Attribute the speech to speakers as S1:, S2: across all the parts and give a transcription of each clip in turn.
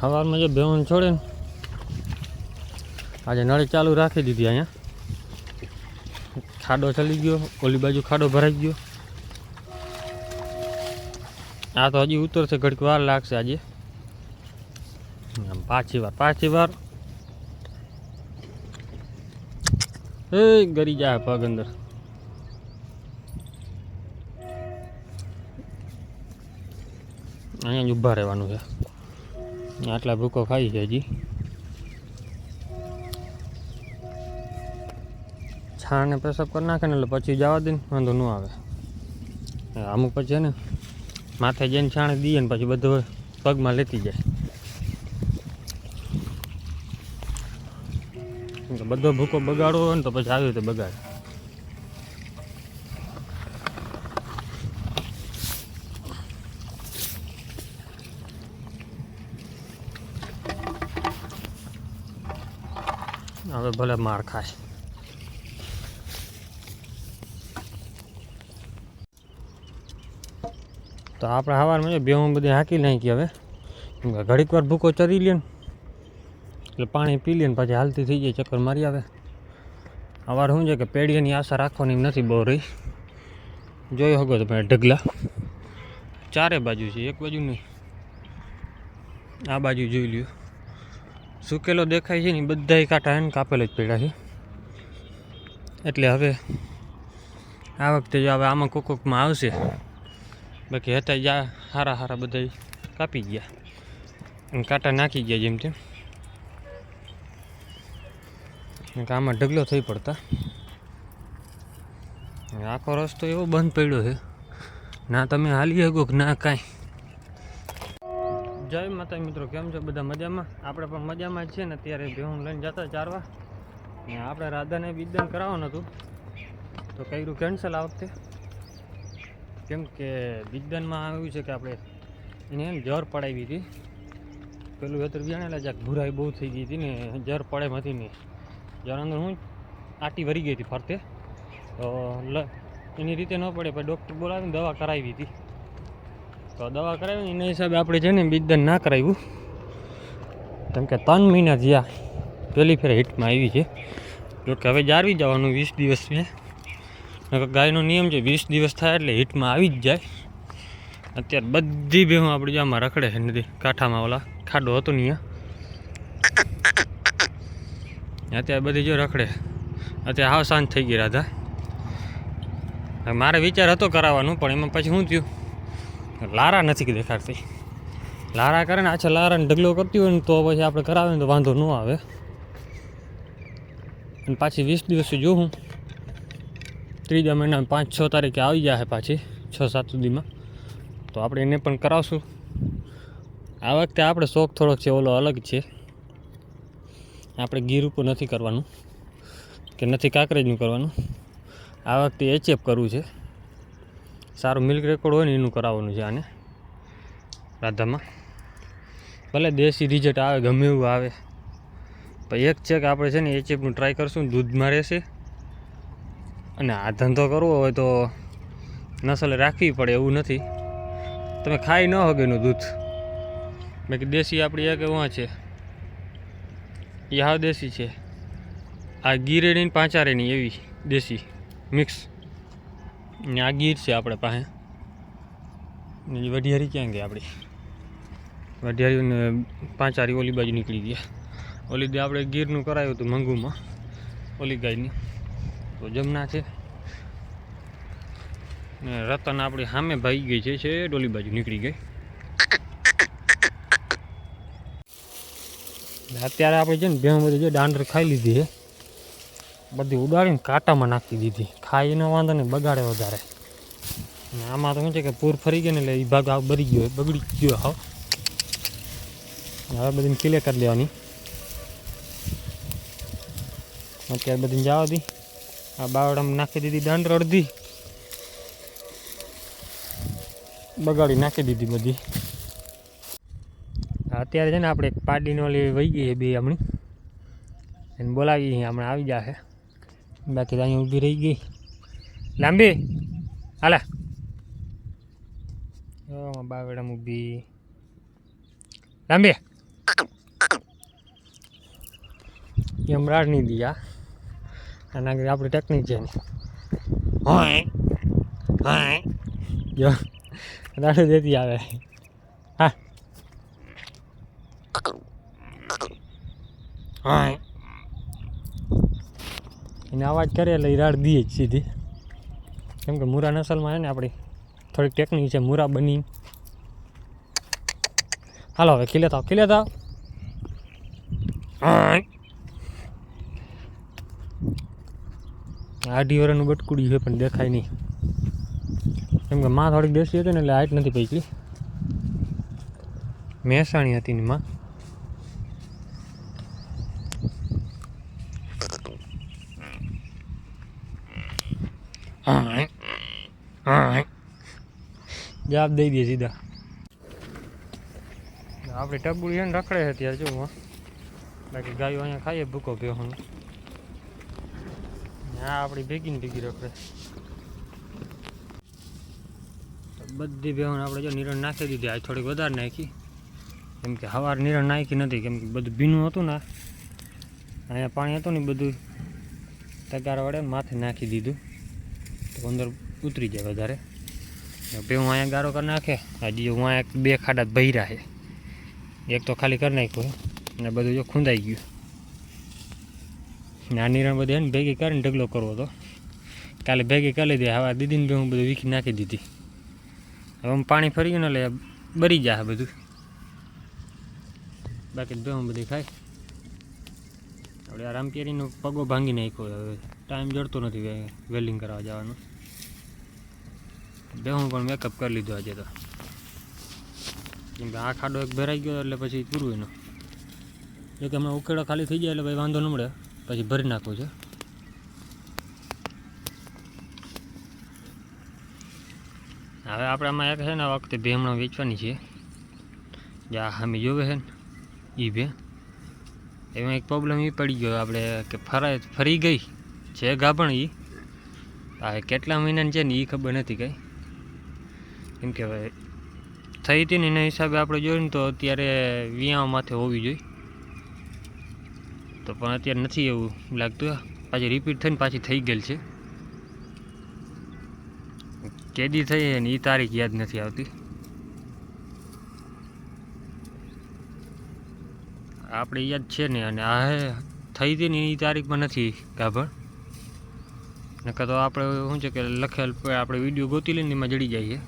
S1: સવારમાં જે ભેવન છોડે ને, આજે નળી ચાલુ રાખી દીધી અહીંયા. ખાડો ચલી ગયો, ઓલી બાજુ ખાડો ભરાઈ ગયો. આ તો હજી ઉતરશે, ઘડીક વાર લાગશે આજે. પાછી વાર પાછી વાર. એ ગરી જાય પગ અંદર. અહીંયા જ ઊભા રહેવાનું છે. આટલા ભૂકો ખાઈ છે હજી. છાણને પ્રસાબ કરી નાખે ને એટલે પછી જવા દે ને, વાંધો ન આવે. અમુક પછી છે ને, માથે જઈને છાણ દઈએ ને પછી બધું પગમાં લેતી જાય. બધો ભૂકો બગાડવો હોય ને તો પછી આવી રીતે બગાડે. હવે ભલે માર ખાય. તો આપણે સવારમાં જો બેહું બધી હાંકી નાખી હવે. ઘડીક વાર ભૂકો ચરી લે એટલે પાણી પી લે ને પછી હાલતી થઈ જાય ચક્કર મારી આવે. સવાર શું છે કે પેઢીઓની આશા રાખવાની નથી બહુ રહી. જોઈ શકો તમે ઢગલા. ચારે બાજુ છે, એક બાજુ નહીં. આ બાજુ જોઈ લ્યો. સુકેલો દેખાય છે ને બધા કાંઠા એને કાપેલ જ પડ્યા છે. એટલે હવે આ વખતે જો હવે આમાં કોક કોકમાં આવશે. બાકી હતા જા, હારા હારા બધા કાપી ગયા. અને કાંટા નાખી ગયા જેમ તેમ. કે આમાં ઢગલો થઈ પડતા. આખો રસ્તો એવો બંધ પડ્યો છે. ના તમે હાલી શકો કે ના કાંઈ. જય માતા મિત્રો, કેમ છો? બધા મજામાં? આપણે પણ મજામાં જ છે ને, અત્યારે ભેહું લઈને જતા ચારવા. ને આપણે રાધાને વિદન કરાવવાનું હતું. તો કર્યું કેન્સલ આ વખતે. કેમ કે બિદનમાં આવ્યું છે કે આપણે એને જર પડાવી હતી. પેલું વેતર બિયાણેલા જ્યાં ભૂરાઈ બહુ થઈ ગઈ હતી ને, જર પડે હતી નહીં જર અંદર હું આટી વરી ગઈ હતી ફરતે. તો એની રીતે ન પડે, પણ ડૉક્ટર બોલાવીને દવા કરાવી હતી. તો દવા કરાવી એના હિસાબે આપણે છે ને બિદન ના કરાવ્યું. કેમ કે ત્રણ મહિના થયા, પહેલી ફેર હિટમાં આવી છે. જોકે હવે જાળવી જવાનું વીસ દિવસ છે. ગાયનો નિયમ છે, વીસ દિવસ થાય એટલે હિટમાં આવી જ જાય. અત્યારે બધી ભેહું આપણી આમાં રખડે છે નથી કાંઠામાં ઓલા ખાડો હતો ને અત્યારે બધી જો રખડે. અત્યારે હાવ શાંત થઈ ગઈ રાધા મારે વિચાર હતો કરાવવાનો, પણ એમાં પછી શું થયું? લારા નથી દેખાડતી. લારા કરે ને, આછા લારાને ઢગલો કરતી હોય ને તો પછી આપણે કરાવે ને તો વાંધો ન આવે. અને પાછી વીસ દિવસે જોઉં ત્રીજા મહિના પાંચ, છ તારીખે આવી જાય પાછી, છ, સાત સુધીમાં. તો આપણે એને પણ કરાવશું. આ વખતે આપણે શોખ થોડોક છે, ઓલો અલગ છે. આપણે ગીર ઉપર નથી કરવાનું. કે નથી કાંકરેજનું કરવાનું. આ વખતે એચએફ કરવું છે. સારું મિલ્ક રેકોર્ડ હોય ને એનું કરાવવાનું છે આને. રાધામાં. ભલે દેશી રિઝલ્ટ આવે, ગમે એવું આવે. પણ એક ચેક આપણે છે ને, એ ચેકનું ટ્રાય કરશું દૂધમાં રહેશે. અને આ ધંધો કરવો હોય તો નસલ રાખવી પડે એવું નથી. તમે ખાઈ ન હગે એનું દૂધ. બાકી દેશી આપણી એક એવા છે. એ હાવ દેશી છે. આ ગીરેની પાંચારેની એવી દેશી મિક્સ ને આ ગીર છે આપણે પાસે. ને વઢિયારી ક્યાં ગઈ આપણી? વઢિયારી પાંચ પાંચારી ઓલી બાજુ નીકળી ગયા. ઓલી આપણે ગીરનું કરાયું હતું મંગુમાં, ઓલી ગાયની. તો જમના છે. ને રતન આપણી સામે ભાઈ ગઈ છે છે ડોલી બાજુ નીકળી ગઈ. અત્યારે આપણે છે ને ભેણ બધી જે દાંડર ખાઈ લીધી છે. બધી ઉડાડીને કાંટામાં નાખી દીધી. ખાઈને વાંધો નહીં બગાડે વધારે. અને આમાં તો શું છે કે પૂર ફરી ગયો ને એટલે એ ભાગ બરી ગયો, બગડી ગયો હાવ હવે બધીને કિલે કરી દેવાની અત્યારે બધી જવા દી. આ બાવડામાં નાખી દીધી દંડ અડધી. બગાડી નાખી દીધી બધી. અત્યારે છે ને આપણે પાડીને ઓલી વહી ગઈ બે હમણી. એને બોલાવી હમણાં આવી જશે બાકી અહીંયા ઊભી રહી ગઈ. લાંબી? હાલા. બાવેડામાં ઊભી. લાંબી? યમરાડની દિયા આના આગળ આપણી ટેકનિક છે જો દાડો દેતી આવે. હા. હા એને અવાજ કરે એટલે રાડ દીએ જ સીધી. કેમ કે મુરા નસલમાં છે ને આપણી થોડીક ટેકનિક છે, મુરા બની હાલો હવે ખીલે થાવ ખીલે થાવ આઢી વર્ષનું બટકુડી છે પણ દેખાય નહીં. કેમ કે માં થોડીક દેશી હતી ને એટલે હાઈટ નથી પૈકી. મહેસાણી હતી ને માં. જવાબ દઈ દે સીધા. આપણે ટબુડી એને રખડે છે ત્યારે જો બાકી ગાયો અહીંયા ખાઈએ, ભૂકો બેહોનો હા. આપણી ભેગી ને ભેગી રખડે. બધી બેહોને આપણે જો નિરણ નાખી દીધી. આજ થોડીક વધારે નાખી. કેમ કે હવાર નિરણ નાખી નથી, કેમ કે બધું ભીનું હતું ને અહીંયા પાણી હતું ને બધું તગાર વડે માથે નાખી દીધું. તો અંદર ઉતરી જાય વધારે. ભાઈ હું અહીંયા ગારો કરી નાખે. હજી હું અહીંયા બે ખાડા ભર્યા છે. એક તો ખાલી કરી નાખ્યું અને બધું જો ખૂંદાઈ ગયું. નાની રણ બધી એને ભેગી કરીને ઢગલો કરવો હતો. કાલે ભેગી કરી લીધી. હવે દીદીને બે હું બધું વીખી નાખી દીધી. હવે આમ પાણી ફરી ગયું ને એટલે બરી જાય બધું. બાકી બે હું બધી ખાય. આપણે આ રામકેરીનો પગો ભાંગી નાખ્યો. હવે ટાઈમ જડતો નથી વેલ્ડિંગ કરવા જવાનો. બે હું પણ મેકઅપ કરી લીધો આજે તો. કેમ કે આ ખાડો એક ભરાઈ ગયો એટલે પછી પૂરું એનો. જો હમણાં ઉકેડો ખાલી થઈ જાય એટલે ભાઈ વાંધો ન મળે. પછી ભરી નાખવું છે. હવે આપણે આમાં એક છે ને વખતે ભેમણો વેચવાની છે. જે આ સામે જોવે છે ને એ બે એમાં એક પ્રોબ્લેમ એ પડી ગયો આપણે કે ફરાય, ફરી ગઈ છે ગાભણ એ આ કેટલા મહિનાની છે ને એ ખબર નથી કંઈ. કેમ કે થઈ હતી ને એના હિસાબે આપણે જોયું ને તો અત્યારે વિયામાં માથે હોવી જોઈએ. તો પણ અત્યારે નથી એવું લાગતું. પાછી રિપીટ થઈને પાછી થઈ ગયેલ છે. કેદી થઈ ને એ તારીખ યાદ નથી આવતી. આપણે યાદ છે ને, અને આ થઈ હતી ને એ તારીખમાં નથી ગાભણ. નકર તો આપણે શું છે કે લખેલ આપણે વીડિયો ગોતી લઈને એમાં જડી છે.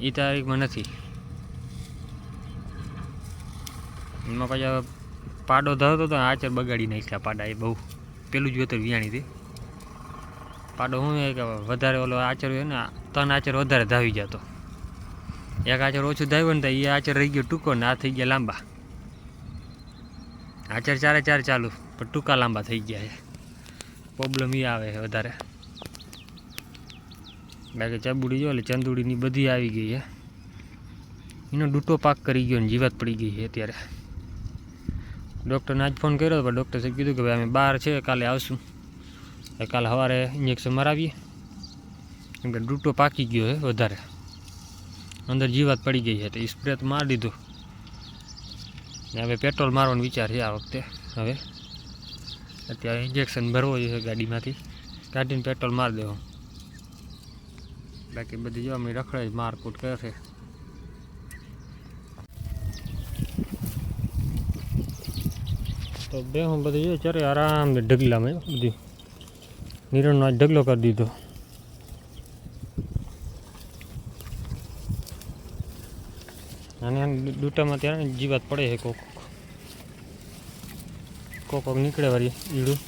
S1: એ તારીખમાં નથી. એમાં પાછા પાડો ધરતો હતો આચર બગાડી નાખ્યા પાડા એ બહુ. પેલું જ વેતર વિયાણી હતી પાડો શું કે વધારે ઓલો આચર હોય ને ત્રણ આચર વધારે ધાવી જતો. એક આચર ઓછું ધાવ્યું ને તો એ આચર રહી ગયો ટૂંકો ને આ થઈ ગયા લાંબા. આચર ચારે ચાર ચાલુ. પણ ટૂંકા લાંબા થઈ ગયા છે. પ્રોબ્લેમ એ આવે છે વધારે. બાકી ચબુડી જો એટલે ચંદુડીની બધી આવી ગઈ છે. એનો ડૂટો પાક કરી ગયો ને જીવાત પડી ગઈ છે અત્યારે. ડૉક્ટરને આજ ફોન કર્યો પણ ડૉક્ટર સાહેબ કીધું કે ભાઈ અમે બહાર છે, કાલે આવશું. એટલે કાલે સવારે ઇન્જેક્શન મરાવીએ. કેમ કે ડૂટો પાકી ગયો છે વધારે. અંદર જીવાત પડી ગઈ છે, તો એ સ્પ્રે તો મારી દીધું. ને હવે પેટ્રોલ મારવાનો વિચાર છે આ વખતે. હવે અત્યારે ઇન્જેક્શન ભરવો જોઈએ ગાડીમાંથી. કાઢીને પેટ્રોલ મારી દેવો. બાકી બધી જો અમે રખડે મારકૂટ છે. તો બે હું બધી જો ચરે આરામ ઢગલામાં બધી. નિરણનો આજ ઢગલો કરી દીધો. અને ડૂટામાં ત્યારે જીવાત પડે છે કોક કોક. નીકળે વાળી ઈડું.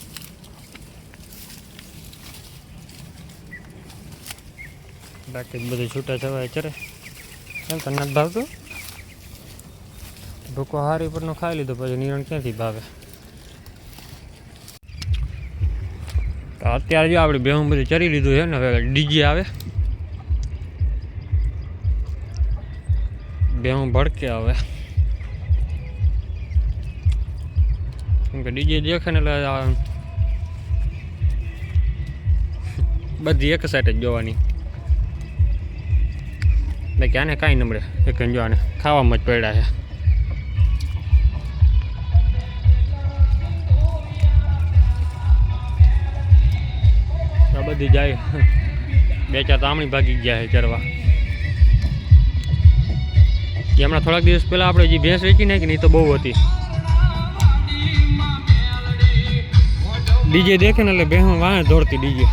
S1: બાકી બધું છૂટા છવાય ચરે કેમ તને નથી ભાવતું. ભૂકો હારી પરનો ખાઈ લીધો, પછી નિરણ ક્યાંથી ભાવે? અત્યારે જો આપણે બેહું બધું ચરી લીધું છે ને, હવે ડીજે આવે. ભેહું ભડકે આવે કેમ કે ડીજે દેખે ને એટલે બધી એક સાઈડ જ જોવાની. ક્યાં ને આને કાંઈ નમડે એક જો આને ખાવામાં જ પડ્યા છે. બધી જાય. બે ચાર તામણી ભાગી ગયા છે ચરવા. એ હમણાં થોડાક દિવસ પહેલાં આપણે જે ભેંસ વેચી નાખી ને તો બહુ હતી. ડીજે દેખે ને એટલે ભેંસ વાણ દોડતી ડીજે.